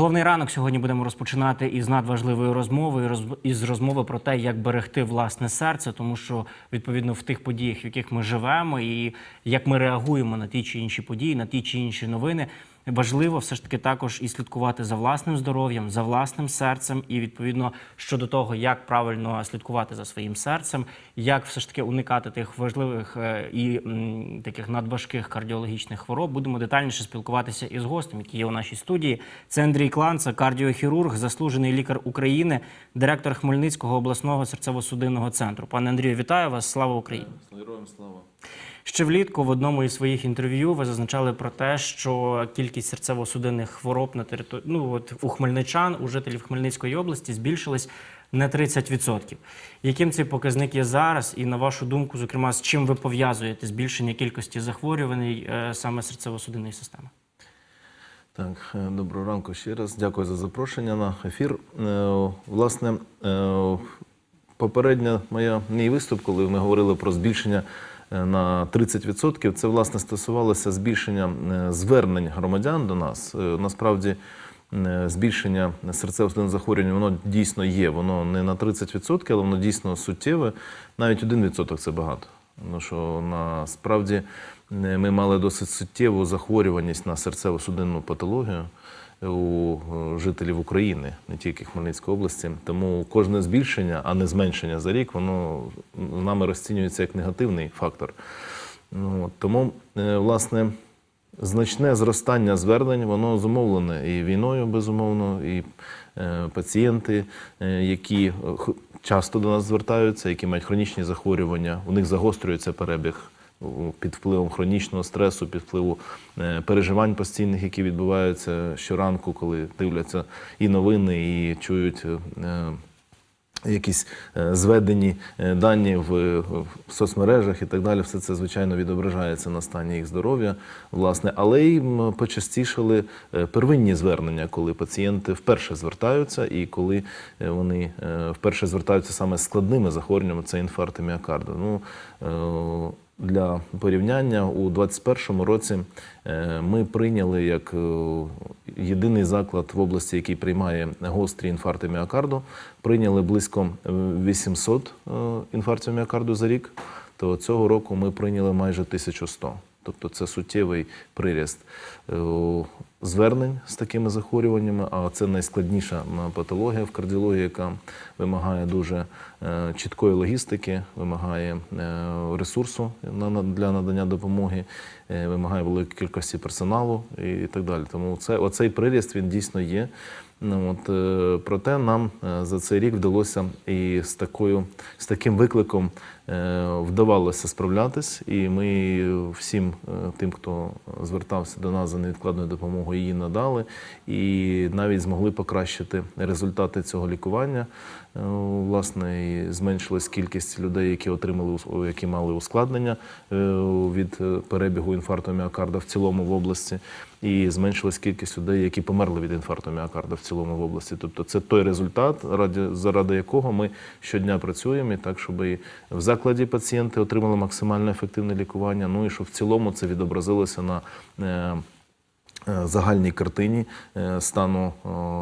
Головний ранок сьогодні будемо розпочинати із надважливої розмови, роз- із розмови про те, як берегти власне серце, тому що відповідно в тих подіях, в яких ми живемо, і як ми реагуємо на ті чи інші події, на ті чи інші новини. Важливо все ж таки також і слідкувати за власним здоров'ям, за власним серцем, і відповідно щодо того, як правильно слідкувати за своїм серцем, як все ж таки уникати тих важливих е, і таких надважких кардіологічних хвороб, будемо детальніше спілкуватися із гостем, який є у нашій студії. Це Андрій Кланца, кардіохірург, заслужений лікар України, директор Хмельницького обласного серцево-судинного центру. Пане Андрію, вітаю вас! Слава Україні! Героям слава. Ще влітку в одному із своїх інтерв'ю ви зазначали про те, що кількість серцево-судинних хвороб на території ну от у хмельничан, у жителів Хмельницької області збільшились на 30%. Яким цей показник є зараз? І на вашу думку, зокрема, з чим ви пов'язуєте збільшення кількості захворювань е, саме серцево-судинної системи? Так, е, доброго ранку ще раз. Дякую за запрошення на ефір. Е, Власне, попередня моя мій виступ, коли ми говорили про збільшення на 30%, це власне стосувалося збільшення е, звернень громадян до нас. Е, Насправді. е, Збільшення серцево-судинних захворювань воно дійсно є. Воно не на 30%, але воно дійсно суттєве. Навіть 1% це багато. Ну що насправді ми мали досить суттєву захворюваність на серцево-судинну патологію у е, жителів України, не тільки Хмельницької області. Тому кожне збільшення, а не зменшення за рік, воно нами розцінюється як негативний фактор. Ну, тому, е, власне, значне зростання звернень, воно зумовлене і війною, безумовно, і е, пацієнти, які часто до нас звертаються, які мають хронічні захворювання, у них загострюється перебіг під впливом хронічного стресу, під впливу е, переживань постійних, які відбуваються щоранку, коли дивляться і новини, і чують. е, якісь е, зведені е, дані в, соцмережах і так далі, все це звичайно відображається на стані їх здоров'я, власне, але й е, первинні звернення, коли пацієнти вперше звертаються, і коли вони вперше звертаються саме з складними захворюваннями, це інфаркти міокарду. Ну, для порівняння у 2021 році е, ми прийняли як е, єдиний заклад в області, який приймає гострі інфаркти міокарду, прийняли близько е, 800 е, інфарктів міокарду за рік. То цього року ми прийняли майже 1100. Тобто це суттєвий приріст звернень з такими захворюваннями, а це найскладніша патологія в кардіології, яка вимагає дуже е, чіткої логістики, вимагає е, ресурсу для надання допомоги, е, вимагає великої кількості персоналу і так далі. Тому це, оцей приріст він дійсно є. Ну, от, проте нам за цей рік вдалося і з, такою, з таким викликом вдавалося справлятись, і ми всім е, тим, хто звертався до нас за невідкладною допомогою, її надали, і навіть змогли покращити результати цього лікування. Е, Власне, і зменшилась кількість людей, які отримали які мали ускладнення е, від е, перебігу інфаркту міокарда в цілому в області, і зменшилась кількість людей, які померли від інфаркту міокарда в цілому в області. Тобто, це той результат, ради заради якого ми щодня працюємо, і так, щоб і в закладі пацієнти отримали максимально ефективне лікування. Ну і щоб в цілому це відобразилося на е, е, загальній картині е, стану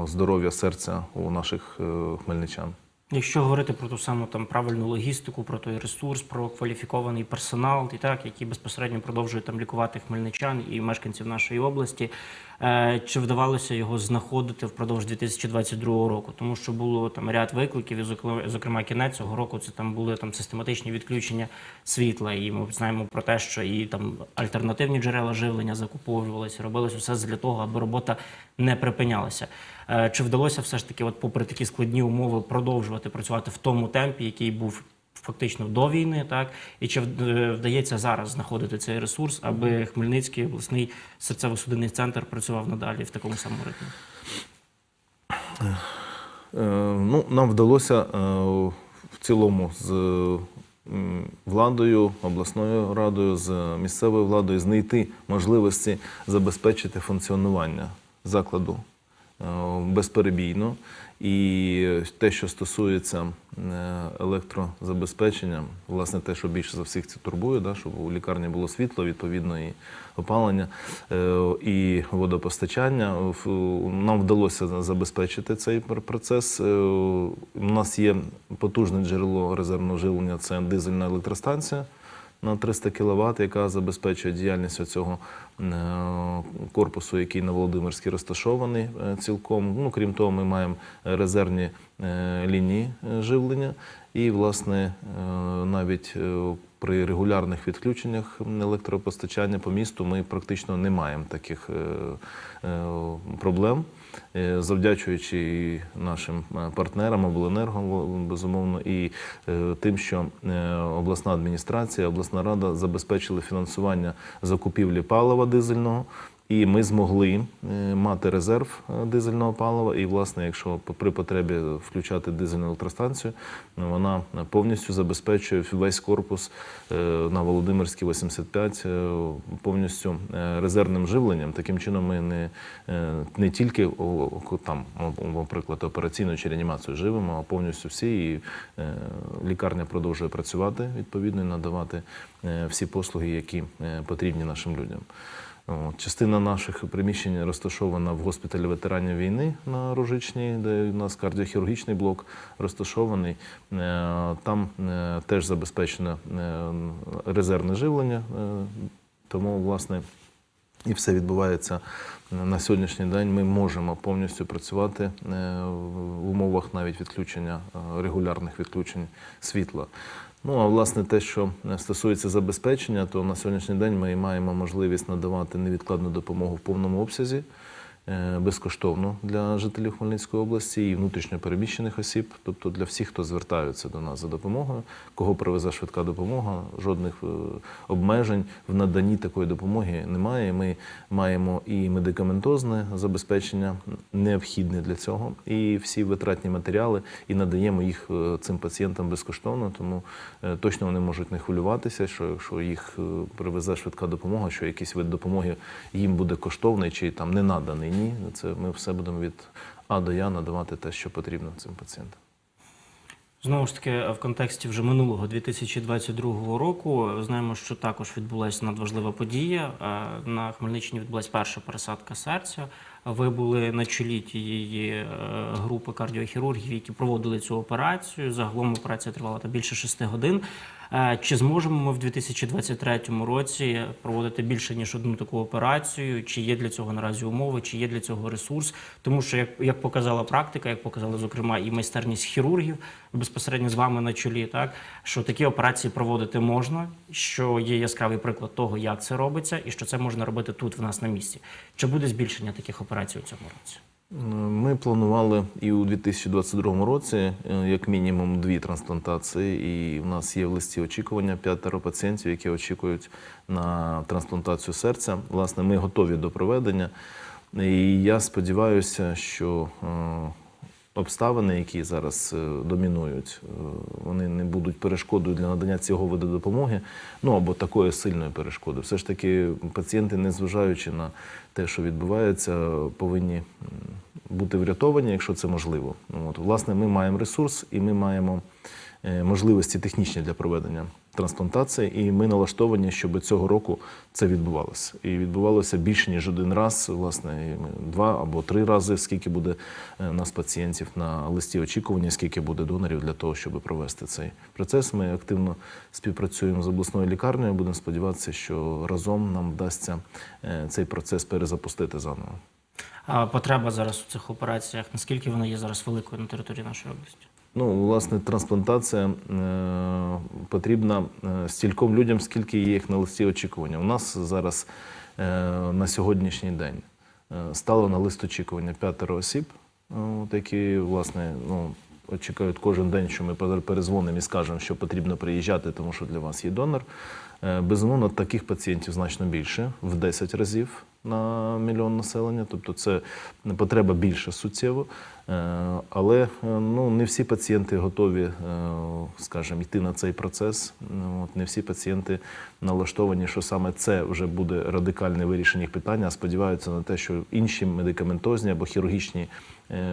здоров'я серця у наших хмельничан. Якщо говорити про ту саму там правильну логістику, про той ресурс, про кваліфікований персонал, і так, який безпосередньо продовжує там лікувати хмельничан і мешканців нашої області, чи вдавалося його знаходити впродовж 2022 року? Тому що було там ряд викликів, і зокрема- кінець цього року, це там були там систематичні відключення світла, і ми знаємо про те, що і там альтернативні джерела живлення закуповувалися, робилось все для того, аби робота не припинялася. Е, Чи вдалося все ж таки, от попри такі складні умови, продовжувати працювати в тому темпі, який був фактично до війни, так? І чи е, вдається зараз знаходити цей ресурс, аби Хмельницький обласний серцево-судинний центр працював надалі в такому самому ритмі? Е, Ну, нам вдалося е, в цілому з владою, обласною радою, з місцевою владою знайти можливості забезпечити функціонування закладу безперебійно. І те, що стосується е, електрозабезпечення, власне, те, що більше за всіх це турбує, да, щоб у лікарні було світло, відповідно, і опалення, е, і водопостачання. Нам вдалося забезпечити цей пр- процес. Е, У нас є потужне джерело резервного живлення це дизельна електростанція на 300 кВт, яка забезпечує діяльність цього корпусу, який на Володимирській розташований е, цілком. Ну, крім того, ми маємо резервні е, лінії е, живлення. І, власне, е, навіть е, при регулярних відключеннях електропостачання по місту ми практично не маємо таких е, е, проблем. Е, Завдячуючи і нашим е, партнерам обленерго, безумовно, і е, тим, що обласна адміністрація, обласна рада забезпечили фінансування закупівлі палива дизельного. І ми змогли е, мати резерв е, дизельного палива. І, власне, якщо при потребі включати дизельну електростанцію, е, вона повністю забезпечує весь корпус е, на Володимирській 85 е, повністю е, резервним живленням. Таким чином, ми не, е, не тільки там, наприклад, операційну чи реанімацію живемо, а повністю всі. І е, лікарня продовжує працювати відповідно і надавати е, всі послуги, які е, потрібні нашим людям. Частина наших приміщень розташована в госпіталі ветеранів війни на Рожичній, де у нас кардіохірургічний блок розташований. Е, Там е, теж забезпечено е, резервне живлення, тому, власне, і все відбувається на сьогоднішній день. Ми можемо повністю працювати в умовах навіть відключення регулярних відключень світла. Ну а власне те, що стосується забезпечення, то на сьогоднішній день ми маємо можливість надавати невідкладну допомогу в повному обсязі. Е, Безкоштовно для жителів Хмельницької області і внутрішньопереміщених осіб, тобто для всіх, хто звертаються до нас за допомогою, кого привезе швидка допомога, жодних е, обмежень в наданні такої допомоги немає. Ми маємо і медикаментозне забезпечення необхідне для цього, і всі витратні матеріали, і надаємо їх е, цим пацієнтам безкоштовно. Тому точно вони можуть не хвилюватися, що якщо їх привезе швидка допомога, що якийсь вид допомоги їм буде коштовний чи там не наданий. Ні, це ми все будемо від А до Я надавати те, що потрібно цим пацієнтам. Знову ж таки, в контексті вже минулого 2022 року знаємо, що також відбулася надважлива подія. Е, На Хмельниччині відбулася перша пересадка серця. Ви були на чолі тієї е, групи кардіохірургів, які проводили цю операцію. Загалом операція тривала там більше шести годин. Е, Чи зможемо ми в 2023 році проводити більше ніж одну таку операцію? Чи є для цього наразі умови, чи є для цього ресурс? Тому що як, як показала практика, як показали зокрема і майстерність хірургів безпосередньо з вами на чолі, так що такі операції проводити можна, що є яскравий приклад того, як це робиться, і що це можна робити тут в нас на місці. Чи буде збільшення таких операцій у цьому році? Ми планували і у 2022 році е, як мінімум дві трансплантації, і в нас є в листі очікування п'ятеро пацієнтів, які очікують на трансплантацію серця. Власне, ми готові до проведення. І я сподіваюся, що е, обставини, які зараз е, домінують, е, вони не будуть перешкодою для надання цього виду допомоги, ну або такої сильної перешкоди. Все ж таки, пацієнти, незважаючи на те, що відбувається, повинні бути врятовані, якщо це можливо. От, власне, ми маємо ресурс і ми маємо е, можливості технічні для проведення трансплантації, і ми налаштовані, щоб цього року це відбувалося. І відбувалося більше ніж один раз, власне, два або три рази, скільки буде е, нас пацієнтів на листі очікування, скільки буде донорів для того, щоб провести цей процес. Ми активно співпрацюємо з обласною лікарнею. Будемо сподіватися, що разом нам вдасться е, цей процес перезапустити заново. А потреба зараз у цих операціях, наскільки вона є зараз великою на території нашої області? Ну, власне, трансплантація е, потрібна е, стільком людям, скільки є їх на листі очікування. У нас зараз е, на сьогоднішній день стало на лист очікування п'ятеро осіб, от, які, власне, ну, очікують кожен день, що ми пере- перезвонимо і скажемо, що потрібно приїжджати, тому що для вас є донор. Безумовно, таких пацієнтів значно більше, в 10 разів. На мільйон населення, тобто це потреба більше суттєво. Е, Але е, ну, не всі пацієнти готові, е, скажімо, йти на цей процес. Ну, От, не всі пацієнти налаштовані, що саме це вже буде радикальне вирішення їх питання, а сподіваються на те, що інші медикаментозні або хірургічні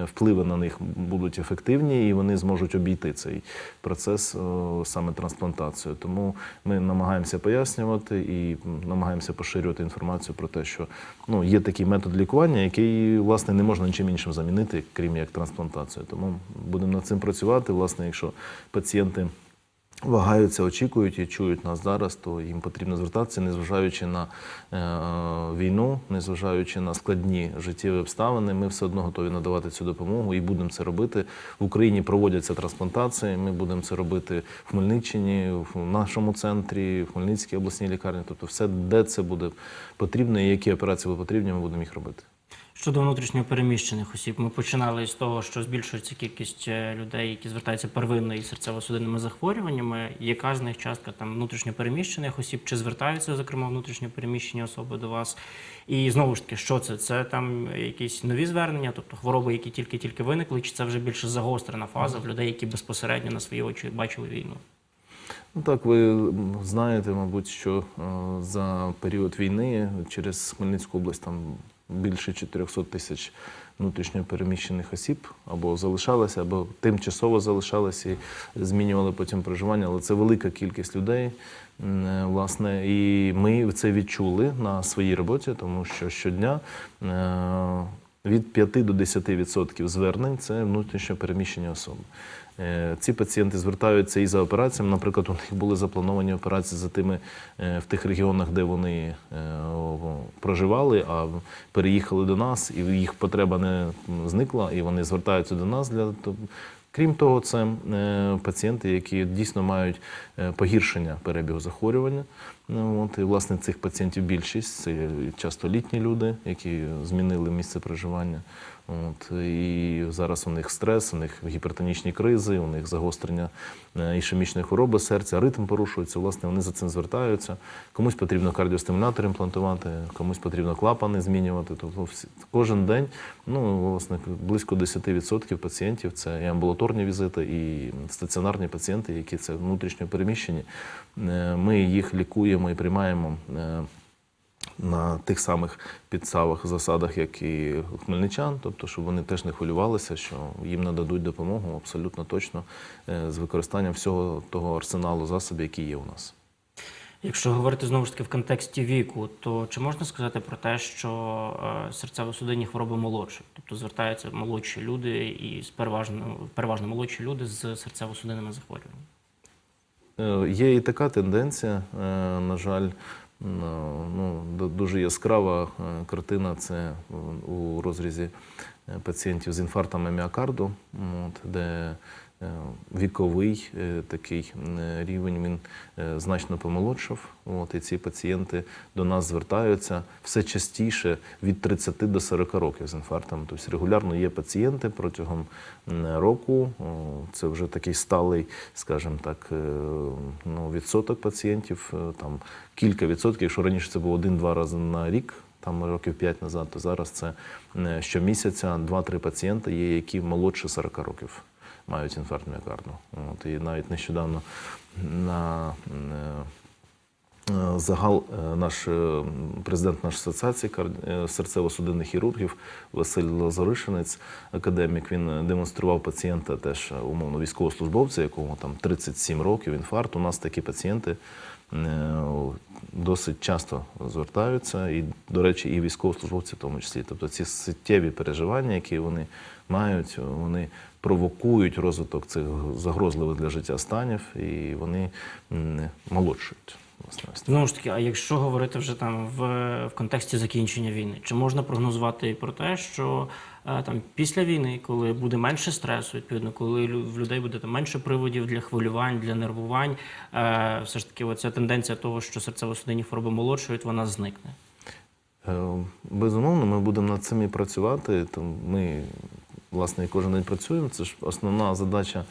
впливи на них будуть ефективні і вони зможуть обійти цей процес саме трансплантацію. Тому ми намагаємося пояснювати і намагаємося поширювати інформацію про те, що ну, є такий метод лікування, який власне не можна нічим іншим замінити, крім як трансплантацію. Тому будемо над цим працювати. Власне, якщо пацієнти вагаються, очікують і чують нас зараз, то їм потрібно звертатися, незважаючи на е, війну, незважаючи на складні життєві обставини. Ми все одно готові надавати цю допомогу і будемо це робити. В Україні проводяться трансплантації. Ми будемо це робити в Хмельниччині, в нашому центрі, в Хмельницькій обласній лікарні. Тобто, все, де це буде потрібно і які операції будуть потрібні, ми будемо їх робити. Щодо внутрішньо переміщених осіб, ми починали з того, що збільшується кількість е, людей, які звертаються первинно із серцево-судинними захворюваннями. Яка з них частка там внутрішньо переміщених осіб? Чи звертаються, зокрема, внутрішньо переміщені особи до вас? І знову ж таки, що це? Це там якісь нові звернення, тобто хвороби, які тільки-тільки виникли, чи це вже більше загострена фаза в людей, які безпосередньо на свої очі бачили війну? Ну так, ви знаєте, мабуть, що е, за період війни через Хмельницьку область там більше 400 тисяч внутрішньо переміщених осіб або залишалися, або тимчасово залишалися і змінювали потім проживання. Але це велика кількість людей. Власне, і ми це відчули на своїй роботі, тому що щодня е, від 5 до 10% звернень це внутрішньо переміщені особи. Е, Ці пацієнти звертаються і за операціями. Наприклад, у них були заплановані операції за тими е, в тих регіонах, де вони е, проживали, а переїхали до нас, і їх потреба не зникла, і вони звертаються до нас для. Крім того, це пацієнти, які дійсно мають погіршення перебігу захворювання. Ну, От, і, власне, цих пацієнтів більшість це часто літні люди, які змінили місце проживання. От, і зараз у них стрес, у них гіпертонічні кризи, у них загострення е, ішемічної хвороби серця, ритм порушується. Власне, вони за цим звертаються. Комусь потрібно кардіостимулятор імплантувати, комусь потрібно клапани змінювати. Тобто кожен день, ну, власне, близько 10% пацієнтів це і амбулаторні візити, і стаціонарні пацієнти, які це внутрішньо переміщені. Е, Ми їх лікуємо і приймаємо. На тих самих підставах, засадах, як і хмельничан, тобто, щоб вони теж не хвилювалися, що їм нададуть допомогу абсолютно точно е, з використанням всього того арсеналу засобів, які є у нас. Якщо говорити знову ж таки в контексті віку, то чи можна сказати про те, що е, серцево-судинні хвороби молодші, тобто звертаються молодші люди і переважно переважно молодші люди з серцево-судинними захворюваннями? Е, Є і така тенденція, на жаль, ну, ну, дуже яскрава е, картина це у розрізі е, пацієнтів з інфарктами міокарду, де віковий е, такий е, рівень він е, значно помолодшав. От, і ці пацієнти до нас звертаються все частіше від 30 до 40 років з інфарктом. Тобто регулярно є пацієнти протягом року. Це вже такий сталий, скажімо так, е, ну, відсоток пацієнтів, е, там кілька відсотків. Якщо раніше це було один-два рази на рік, там років 5 назад, то зараз це е, щомісяця 2-3 пацієнти є, які молодше 40 років мають інфаркт міокарду. От, і навіть нещодавно на е, Е, Загал е, наш президент нашої асоціації серцево-судинних хірургів Василь Лазаришинець, академік, він демонстрував пацієнта теж умовно військовослужбовця, якому там 37 років, інфаркт. У нас такі пацієнти досить часто звертаються, і, до речі, і військовослужбовці в тому числі. Тобто ці суттєві переживання, які вони мають, вони провокують розвиток цих загрозливих для життя станів, і вони молодшують. Знову ж таки, а якщо говорити вже там в, в контексті закінчення війни, чи можна прогнозувати про те, що е, там після війни, коли буде менше стресу, відповідно, коли в людей буде там менше приводів для хвилювань, для нервувань, е, все ж таки, оця тенденція того, що серцево-судинні хвороби молодшують, вона зникне. Е, Безумовно, ми будемо над цим і працювати. Ми власне кожен день працюємо. Це ж основна задача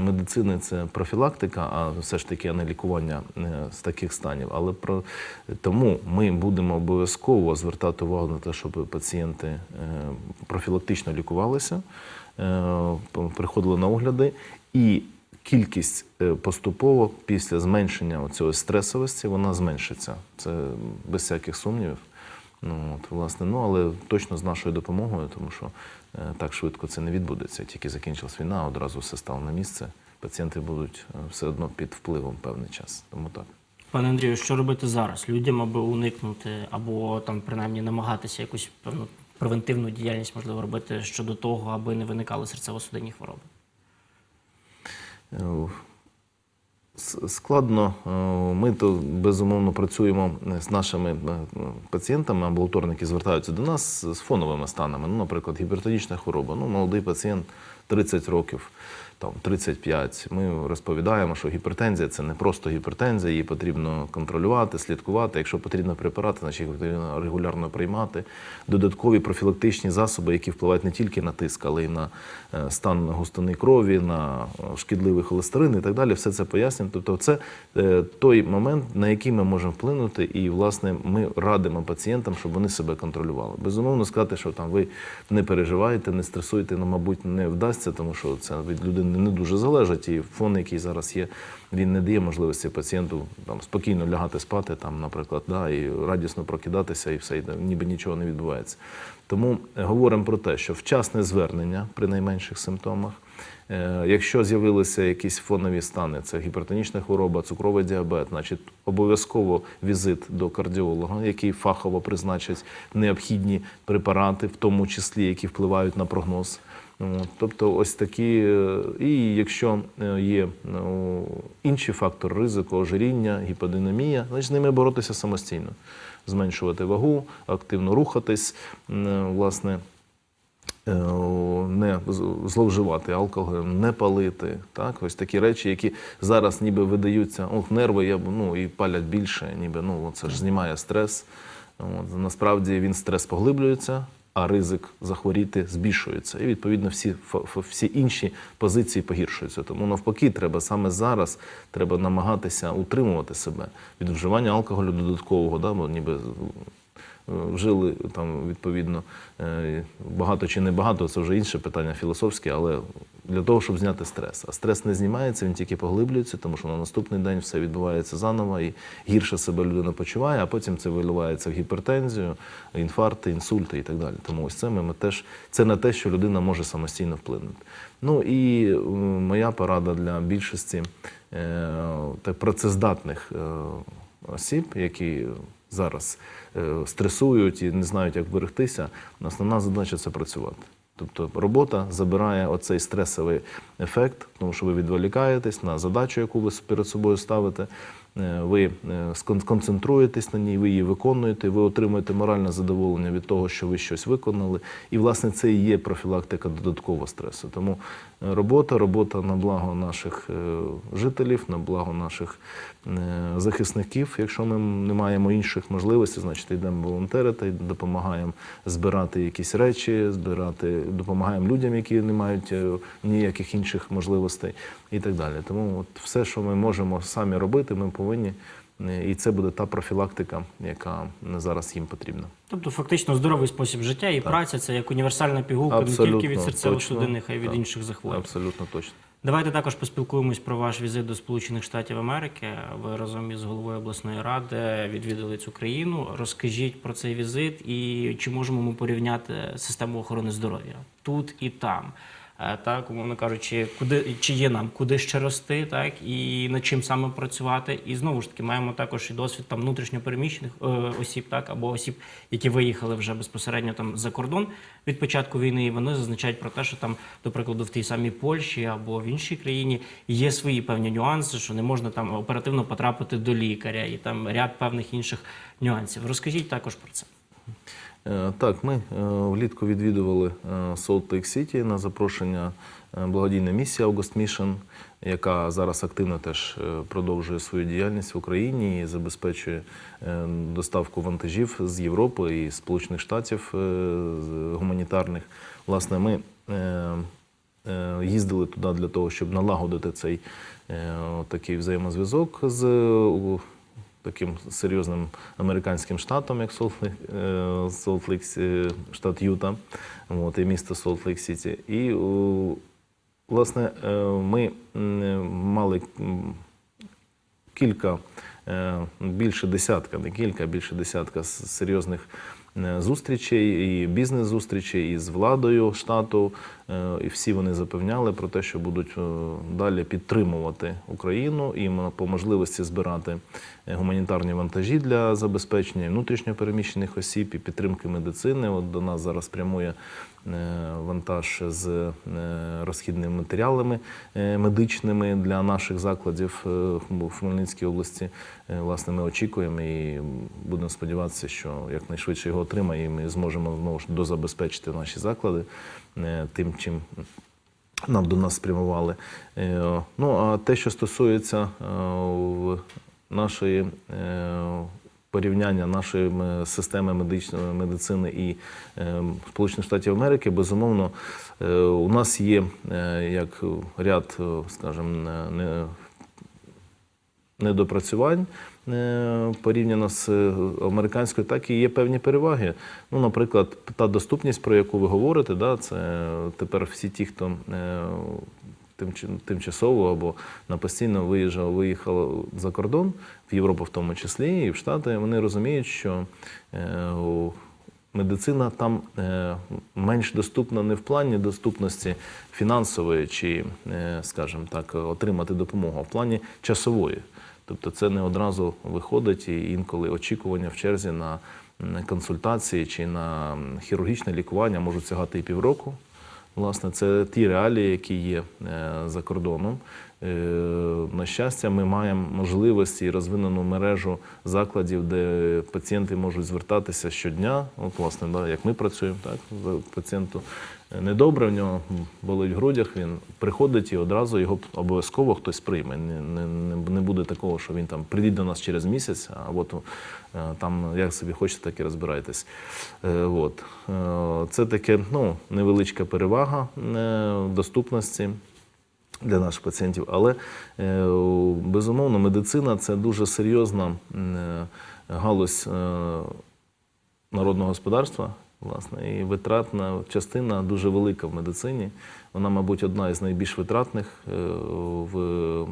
медицини це профілактика, а все ж таки не лікування е, з таких станів. Але про тому ми будемо обов'язково звертати увагу на те, щоб пацієнти е, профілактично лікувалися, е, приходили на огляди і. Кількість е, поступово після зменшення цієї стресовості вона зменшиться. Це без всяких сумнівів. Ну, от, власне, ну, але точно з нашою допомогою, тому що е, так швидко це не відбудеться. Тільки закінчилась війна, одразу все стало на місце. Пацієнти будуть е, все одно під впливом певний час. Тому так. Пане Андрію, що робити зараз людям, аби уникнути або там принаймні намагатися якусь певну превентивну діяльність можливо робити щодо того, аби не виникали серцево-судинні хвороби? Е, Складно. Е, Ми то безумовно працюємо з нашими е, пацієнтами, амбулаторники звертаються до нас з фоновими станами. Ну, наприклад, гіпертонічна хвороба. Ну, молодий пацієнт 30 років, там 35. Ми розповідаємо, що гіпертензія це не просто гіпертензія, її потрібно контролювати, слідкувати. Якщо потрібно препарати, значить їх потрібно регулярно приймати. Додаткові профілактичні засоби, які впливають не тільки на тиск, але й на е, стан густини крові, на е, шкідливий холестерин і так далі. Все це пояснюємо. Тобто, це е, той момент, на який ми можемо вплинути, і власне ми радимо пацієнтам, щоб вони себе контролювали. Безумовно, сказати, що там ви не переживаєте, не стресуєте, ну, мабуть, не вдасться, тому що це від людини не дуже залежить. І фон, який зараз є, він не дає можливості пацієнту там спокійно лягати спати, там, наприклад, да, і радісно прокидатися, і все, і ніби нічого не відбувається. Тому е, говоримо про те, що вчасне звернення при найменших симптомах. Е, Якщо з'явилися якісь фонові стани, це гіпертонічна хвороба, цукровий діабет, значить обов'язково візит до кардіолога, який фахово призначить необхідні препарати, в тому числі які впливають на прогноз. Тобто, ось такі, е, і якщо е, є ну, інші фактори ризику, ожиріння, гіподинамія, значить з ними боротися самостійно, зменшувати вагу, активно рухатись, е, власне, е, не зловживати алкоголем, не палити. Так? Ось такі речі, які зараз ніби видаються, ох, нерви я, ну, і палять більше, ніби ну, це ж знімає стрес. От, насправді він стрес поглиблюється, а ризик захворіти збільшується. І відповідно всі, всі інші позиції погіршуються. Тому навпаки, треба саме зараз треба намагатися утримувати себе від вживання алкоголю додаткового, да, бо ніби е, вжили там відповідно е, багато чи не багато, це вже інше питання філософське, але для того, щоб зняти стрес. А стрес не знімається, він тільки поглиблюється, тому що на наступний день все відбувається заново і гірше себе людина почуває, а потім це виливається в гіпертензію, інфаркти, інсульти і так далі. Тому ось це ми, ми теж це не те, що людина може самостійно вплинути. Ну і моя порада для більшості е, так, працездатних осіб, які зараз е, стресують і не знають, як берегтися, основна задача це працювати. Тобто робота забирає оцей стресовий ефект, тому що ви відволікаєтесь на задачу, яку ви перед собою ставите. Е, Ви е, сконцентруєтесь на ній, ви її виконуєте, ви отримуєте моральне задоволення від того, що ви щось виконали. І, власне, це і є профілактика додаткового стресу. Тому робота, робота на благо наших жителів, на благо наших захисників. Якщо ми не маємо інших можливостей, значить йдемо волонтерити, допомагаємо збирати якісь речі, збирати, допомагаємо людям, які не мають е, ніяких інших можливостей і так далі. Тому от все, що ми можемо самі робити, ми повинні. е, І це буде та профілактика, яка зараз їм потрібна. Тобто, фактично, здоровий спосіб життя і праця це як універсальна пігулка не тільки від серцево-судинних, а й від точно. інших захворювань. Абсолютно точно. Давайте також поспілкуємось про ваш візит до Сполучених Штатів Америки. Ви разом із головою обласної ради відвідали цю країну. Розкажіть про цей візит і чи можемо ми порівняти систему охорони здоров'я тут і там. Е, Так, умовно кажучи, куди чи є нам куди ще рости, так і над чим саме працювати. І знову ж таки маємо також і досвід там внутрішньопереміщених е, осіб, так або осіб, які виїхали вже безпосередньо там за кордон від початку війни. І вони зазначають про те, що там, до прикладу, в тій самій Польщі або в іншій країні є свої певні нюанси, що не можна там оперативно потрапити до лікаря, і там ряд певних інших нюансів. Розкажіть також про це. Е, Так, ми е, влітку відвідували Солт Лейк Сіті на запрошення е, благодійної місії August Mission, яка зараз активно теж е, продовжує свою діяльність в Україні і забезпечує е, доставку вантажів з Європи і Сполучених Штатів е, гуманітарних. Власне, ми е, е, їздили туди для того, щоб налагодити цей е, такий взаємозв'язок з е, таким серйозним американським штатом, як Солтлейк, штат Юта, от, і місто Солтлейк Сіті. І власне е, ми мали кілька, е, більше десятка, не кілька, більше десятка серйозних е, зустрічей, і бізнес-зустрічей із владою штату. Е, І всі вони запевняли про те, що будуть е, далі підтримувати Україну і по можливості збирати е, гуманітарні вантажі для забезпечення внутрішньопереміщених осіб і підтримки медицини. От до нас зараз прямує е, вантаж з е, розхідними матеріалами е, медичними для наших закладів е, в Хмельницькій області. Е, Власне, ми очікуємо і будемо сподіватися, що якнайшвидше його отримаємо і ми зможемо знову ж дозабезпечити наші заклади е, тим, чим нам до нас спрямували. Е, Ну а те, що стосується е, нашої е, порівняння нашої системи медичної медицини і е, Сполучених Штатів Америки, безумовно, е, у нас є е, як ряд, скажімо, не недопрацювань порівняно з американською, так і є певні переваги. Ну, наприклад, та доступність, про яку ви говорите, да, це тепер всі ті, хто тимчасово або на постійно виїжджав, виїхав за кордон, в Європу в тому числі, і в Штати, вони розуміють, що е, медицина там е, менш доступна не в плані доступності фінансової чи, е, скажімо так, отримати допомогу, а в плані часової. Тобто це не одразу виходить і інколи очікування в черзі на консультації чи на хірургічне лікування можуть сягати і півроку. Власне, це ті реалії, які є е, за кордоном. Е, На щастя, ми маємо можливості і розвинену мережу закладів, де пацієнти можуть звертатися щодня. От, власне, да, як ми працюємо, так пацієнту недобре, в нього болить в грудях, він приходить і одразу його обов'язково хтось прийме. Не, не, не- буде такого, що він там прийде до нас через місяць, а от е, там як собі хочете, так і розбирайтесь. Е, От. Е, Це таке ну, невеличка перевага доступності для наших пацієнтів. Але безумовно, медицина це дуже серйозна галузь народного господарства. Власне, і витратна частина дуже велика в медицині. Вона, мабуть, одна із найбільш витратних е, в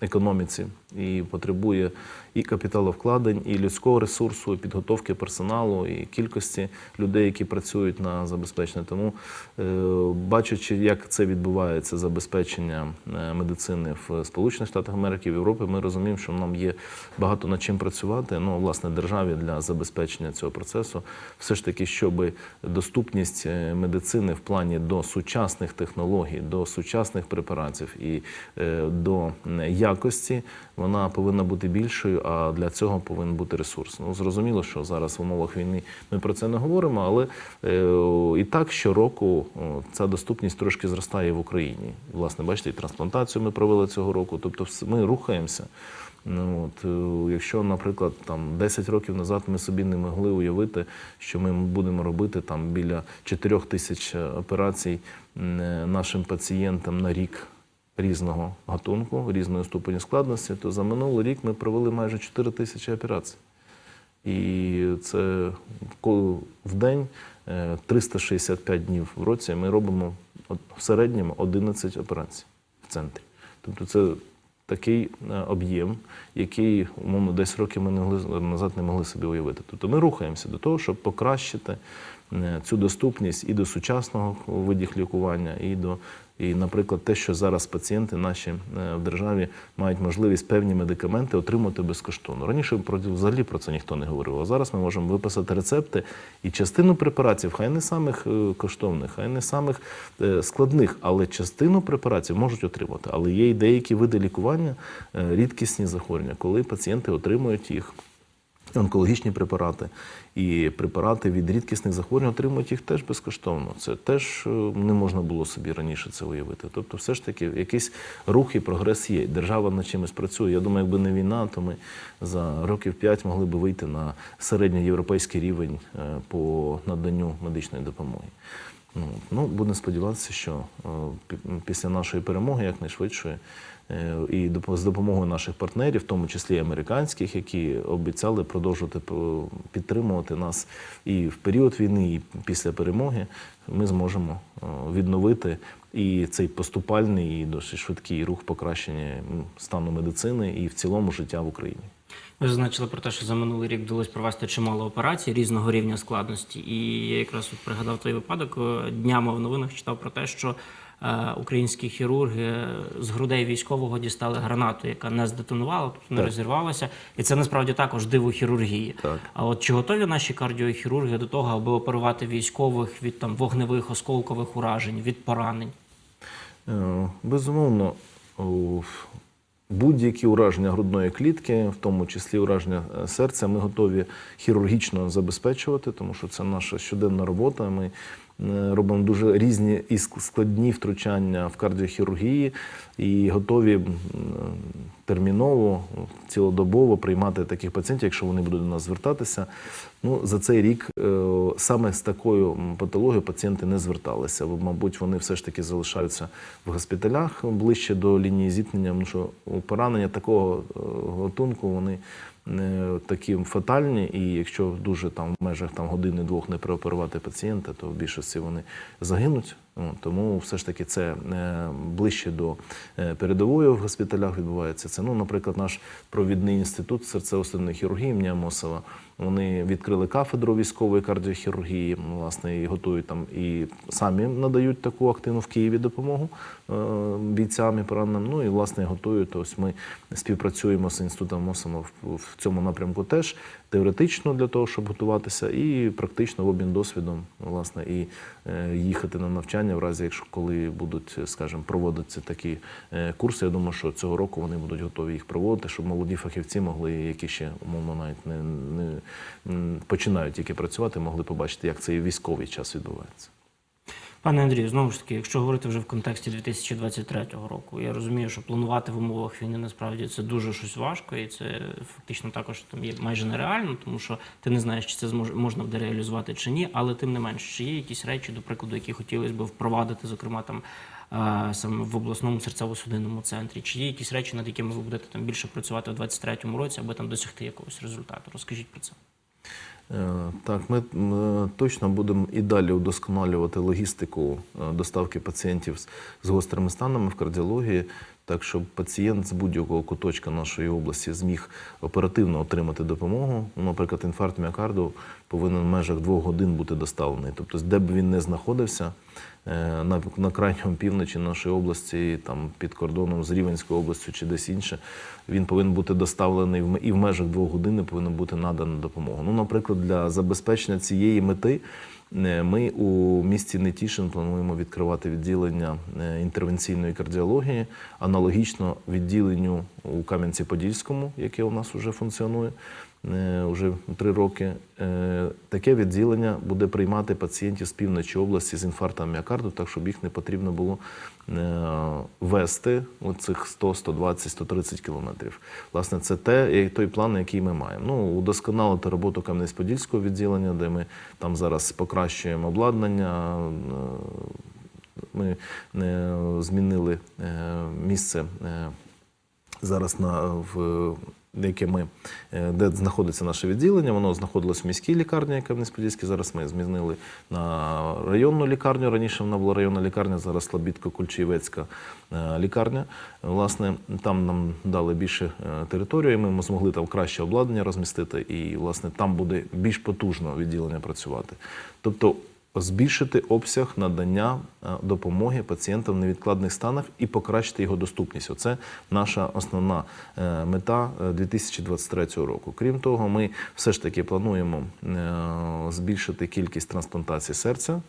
економіці і потребує і капіталовкладень, і людського ресурсу, і підготовки персоналу, і кількості людей, які працюють на забезпечення. Тому, е, бачачи, як це відбувається, забезпечення е, медицини в Сполучених Штатах Америки, в Європі, ми розуміємо, що нам є багато над чим працювати. Ну, власне, державі для забезпечення цього процесу, все ж таки, щоб доступність е, медицини в плані до сучасних технологій, до сучасних препаратів і до якості, вона повинна бути більшою, а для цього повинен бути ресурс. Ну, зрозуміло, що зараз в умовах війни ми про це не говоримо, але е, і так щороку о, ця доступність трошки зростає в Україні. Власне, бачите, і трансплантацію ми провели цього року. Тобто, ми рухаємося. Ну, от, е, якщо, наприклад, там 10 років назад ми собі не могли уявити, що ми будемо робити там біля 4 тисяч е, операцій е, нашим пацієнтам на рік різного гатунку, різної ступені складності, то за минулий рік ми провели майже 4 тисячі операцій. І це в день е, 365 днів в році ми робимо в середньому 11 операцій в центрі. Тобто це такий е, об'єм, який, умовно, десь років ми не назад не могли собі уявити. Тобто ми рухаємося до того, щоб покращити е, цю доступність і до сучасного видів лікування, і до і, наприклад, те, що зараз пацієнти наші е, в державі мають можливість певні медикаменти отримати безкоштовно. Раніше взагалі про це ніхто не говорив. А зараз ми можемо виписати рецепти і частину препаратів, хай не самих е, коштовних, хай не самих е, складних, але частину препаратів можуть отримати. Але є і деякі види лікування, рідкісні захворювання, коли пацієнти отримують їх онкологічні препарати і препарати від рідкісних захворювань отримують їх теж безкоштовно. Це теж е, не можна було собі раніше це уявити. Тобто, все ж таки, якийсь рух і прогрес є. Держава над чимось працює. Я думаю, якби не війна, то ми за років п'ять могли б вийти на середньоєвропейський рівень е, по наданню медичної допомоги. Ну, ну, будемо сподіватися, що е, після нашої перемоги якнайшвидше і допо- з допомогою наших партнерів, в тому числі американських, які обіцяли продовжувати підтримувати нас і в період війни, і після перемоги, ми зможемо е, відновити і цей поступальний і досить швидкий рух покращення стану медицини і в цілому життя в Україні. Ви зазначили про те, що за минулий рік вдалося провести чимало операцій різного рівня складності. І я якраз от пригадав той випадок. е, Днями в новинах читав про те, що е, українські хірурги з грудей військового дістали гранату, яка не здетонувала, тобто не Так. розірвалася. І це насправді також диво хірургії. Так. А от чи готові наші кардіохірурги до того, аби оперувати військових від там вогневих осколкових уражень, від поранень? Е, Безумовно, будь-які ураження грудної клітки, в тому числі ураження е, серця, ми готові хірургічно забезпечувати, тому що це наша щоденна робота. Ми робимо дуже різні і складні втручання в кардіохірургії і готові терміново, цілодобово приймати таких пацієнтів, якщо вони будуть до нас звертатися. Ну, за цей рік е, саме з такою патологією пацієнти не зверталися. Бо, Мабуть, вони все ж таки залишаються в госпіталях ближче до лінії зіткнення, тому що поранення такого е, гатунку вони не такі фатальні, і якщо дуже там в межах там години-двох не прооперувати пацієнта, то в більшості вони загинуть. Тому все ж таки це е, ближче до е, передової в госпіталях відбувається. Це, ну, наприклад, наш провідний інститут серцево-судинної хірургії імені Амосова. Вони відкрили кафедру військової кардіохірургії, власне, і готують там і самі надають таку активну в Києві допомогу е, бійцям і пораненим. Ну і власне готують. Ось ми співпрацюємо з інститутом Мосома в, цьому напрямку теж теоретично для того, щоб готуватися, і практично в обмін досвідом, власне, і е, їхати на навчання в разі, якщо коли будуть, скажімо, проводитися такі е, курси. Я думаю, що цього року вони будуть готові їх проводити, щоб молоді фахівці могли, які ще умовно навіть не, не починають тільки працювати, могли побачити, як цей військовий час відбувається. Пане Андрію, знову ж таки, якщо говорити вже в контексті 2023 року, я розумію, що планувати в умовах війни насправді це дуже щось важко, і це фактично також там є майже нереально, тому що ти не знаєш, чи це можна буде реалізувати чи ні. Але тим не менш, чи є якісь речі, до прикладу, які хотілося б впровадити, зокрема там саме в обласному серцево-судинному центрі, чи є якісь речі, над якими ви будете там більше працювати в 2023 році, аби там досягти якогось результату? Розкажіть про це. Е, Так, ми точно будемо і далі удосконалювати логістику е, доставки пацієнтів з- гострими станами в кардіології, так щоб пацієнт з будь-якого куточка нашої області зміг оперативно отримати допомогу. Ну, Наприклад, інфаркт міокарду повинен в межах двох годин бути доставлений. Тобто, де б він не знаходився, на, на крайньому півночі нашої області, там під кордоном з Рівенською областю чи десь інше, він повинен бути доставлений в і в межах двох годин повинна бути надана допомога. Ну, наприклад, для забезпечення цієї мети е, ми у місті Нетішин плануємо відкривати відділення е, інтервенційної кардіології, аналогічно відділенню у Кам'янці-Подільському, яке у нас вже функціонує е, вже три роки. Е, Таке відділення буде приймати пацієнтів з півночі області з інфарктом міокарду, так щоб їх не потрібно було е, вести оцих 100, 120, 130 кілометрів. Власне, це те, той план, який ми маємо. Ну, удосконалити роботу Кам'янець-Подільського відділення, де ми там зараз покращуємо обладнання. е, Ми е, змінили е, місце е, зараз на в яке ми е, де знаходиться наше відділення. Воно знаходилось в міській лікарні Кам'янець-Подільській. Зараз ми змінили на районну лікарню. Раніше вона була районна лікарня, зараз Слобідко-Кульчиєвецька е, лікарня. Власне, там нам дали більше е, територію, і ми змогли там краще обладнання розмістити, і власне там буде більш потужно відділення працювати. Тобто збільшити обсяг надання е, допомоги пацієнтам в невідкладних станах і покращити його доступність. Оце наша основна е, мета е, 2023 року. Крім того, ми все ж таки плануємо е, збільшити кількість трансплантацій серця.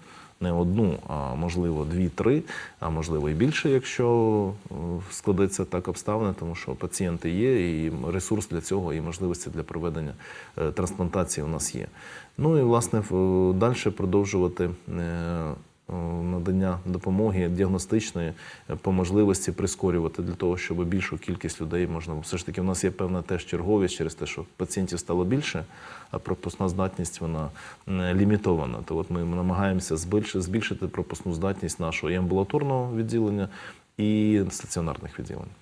не одну, а можливо дві-три, а можливо і більше, якщо е, складеться так обставини, тому що пацієнти є, і ресурс для цього, і можливості для проведення е, трансплантації у нас є. Ну і власне далі продовжувати. е, е, Надання допомоги діагностичної е, по можливості прискорювати для того, щоб більшу кількість людей можна. Все ж таки, у нас є певна теж черговість через те, що пацієнтів стало більше, а пропускна здатність вона лімітована. То от ми намагаємося збільшити пропускну здатність нашого і амбулаторного відділення, і стаціонарних відділень.